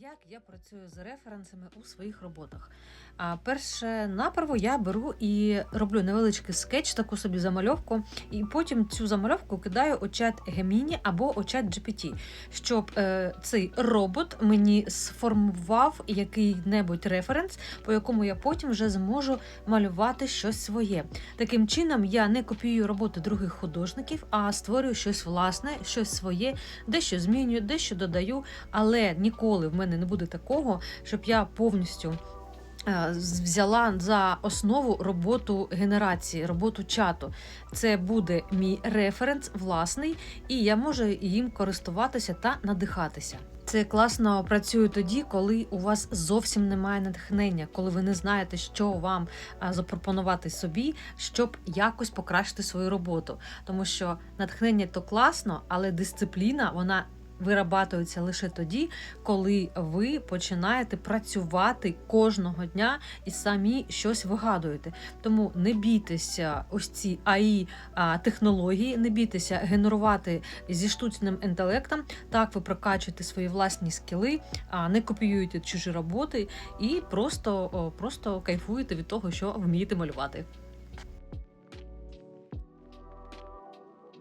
Як я працюю з референсами у своїх роботах? А перше направо я беру і роблю невеличкий скетч, таку собі замальовку, і потім цю замальовку кидаю у чат Gemini або у чат GPT, щоб е, цей робот мені сформував який-небудь референс, по якому я потім вже зможу малювати щось своє. Таким чином я не копіюю роботи других художників, а створюю щось власне, щось своє, дещо змінюю, дещо додаю, але ніколи в мене не буде такого, щоб я повністю. е, Взяла за основу роботу генерації, роботу чату. Це буде мій референс власний, і я можу їм користуватися та надихатися. Це класно працює тоді, коли у вас зовсім немає натхнення, коли ви не знаєте, що вам запропонувати собі, щоб якось покращити свою роботу. Тому що натхнення то класно, але дисципліна вона вирабатується лише тоді, коли ви починаєте працювати кожного дня і самі щось вигадуєте. Тому не бійтеся ось ці АІ технології, не бійтеся генерувати зі штучним інтелектом. Так ви прокачуєте свої власні скіли, не копіюєте чужі роботи і просто, просто кайфуєте від того, що вмієте малювати.